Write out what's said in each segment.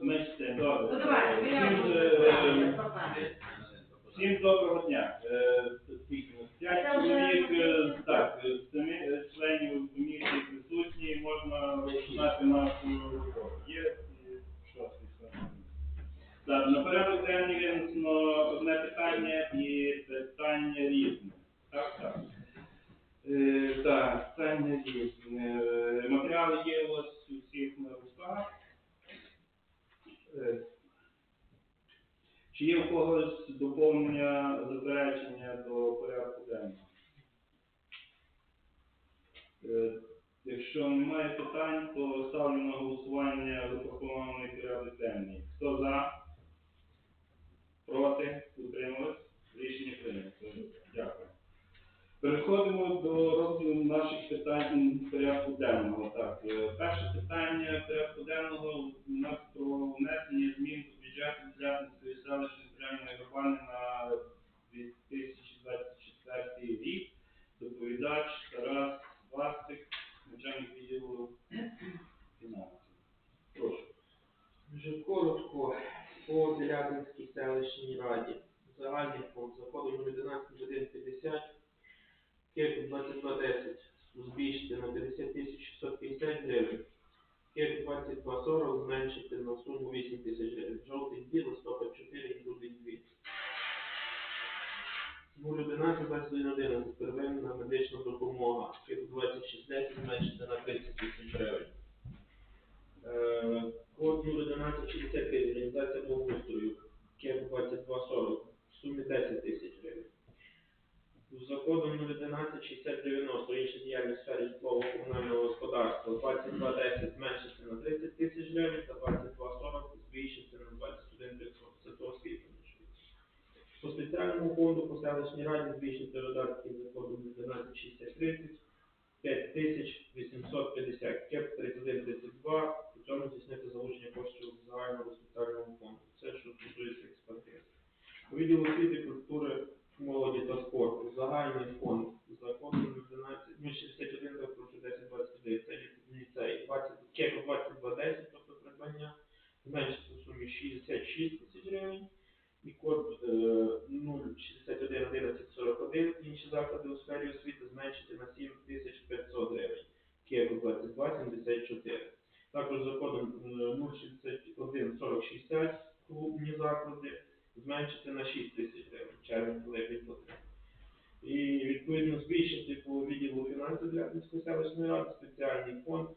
зменшити, добре. Ну давай, Всім, я е, Всім доброго дня. Е, скільки у нас? П'ять Це вже чоловік, е, так, е, самі е, членів комісії присутні, можна розпочинати нашу роботу. Є е, шостий член. Так, на порядок денний винесено одне питання і питання різне. Так, так. Е, так, питання різне. Е, Матеріали є у вас у всіх на руках. Е, чи є у когось доповнення, заперечення до порядку денного? Е, Якщо немає питань, то ставлю на голосування запропонований порядок денний. Хто за? Проти? Утримались? Рішення прийнято. Дякую. Переходимо до розгляду наших питань порядку денного. Так, е, перше питання селищної державної на 2024 рік. Доповідач Тарас Вастик, начальник відділу фінансів. Прошу. Дуже коротко по Делятинській селищній раді. Загальний фонд заходу 01150, кирку 2210 збільшити на 50 650 гривень, кирку 2240 зменшити на суму 8 тисяч гривень, жовтий 2, листопад 4 і грудень 2. 011 2111 первинна медична допомога, кирку 2610 зменшити на 30 тисяч гривень. Е, Код 01163, реалізація благоустрою, КЕП 2240, в сумі 10 тисяч гривень. За кодом 0116090, інша діяльність сфері господарства, 2210 зменшиться на 30 тисяч гривень та 2240 збільшиться на 21 500. Це то освітлення. По спеціальному фонду по селищній раді збільшити видатки за кодом 116030, 5850, КЕП 3132, при цьому здійснити залучення коштів загального спеціального фонду. Це що стосується експертизи. У відділу освіти, культури, молоді та спорту. Загальний фонд за кодом 11, ну, 61, так, прошу 1029, це ліцей, 20, КЕП 2210, тобто придбання, зменшиться в сумі 66 тисяч гривень. І код е, 0611141, інші заклади у сфері освіти зменшити на 7500 гривень. Києву 2274. Також за кодом е, 0614060 клубні заклади зменшити на 6 тисяч гривень, червень, липень, потрібно. І відповідно збільшити по відділу фінансів для селищної ради спеціальний фонд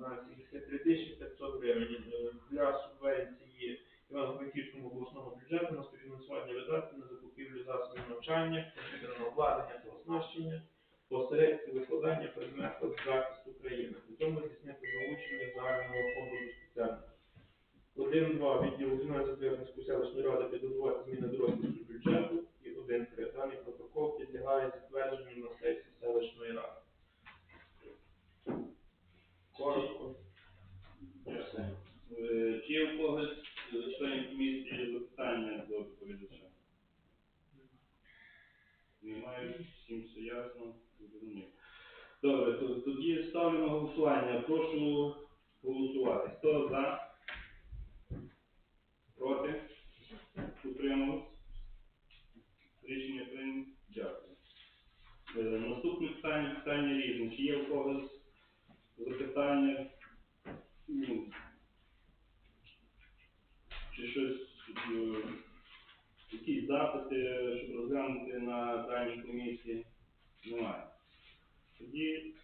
на 73 тисячі 500 гривень Е, для субвенції Івано-Франківському обласному бюджету на співфінансування видатків на закупівлю засобів навчання, комп'ютерного обладнання та оснащення, посередки викладання предметів захисту України. У цьому здійснити залучення загального фонду до спеціального. 1-2 відділу фінансів Дернської селищної ради підготувати зміни до розпису бюджету і 1-3 даний протокол підлягає затвердженню на сесії селищної ради. Коротко. Дякую. Е, Чи є у когось з членів комісії запитання до доповідача? Немає, всім все ясно, зрозумів. Добре, то- тоді ставлю на голосування. Прошу голосувати. Хто за? Проти? Утримались? Рішення прийнято. Дякую. Наступне питання, питання різне. Чи є у когось запитання? Ну, чи щось, е, якісь запити, щоб розглянути на даній комісії, немає. Тоді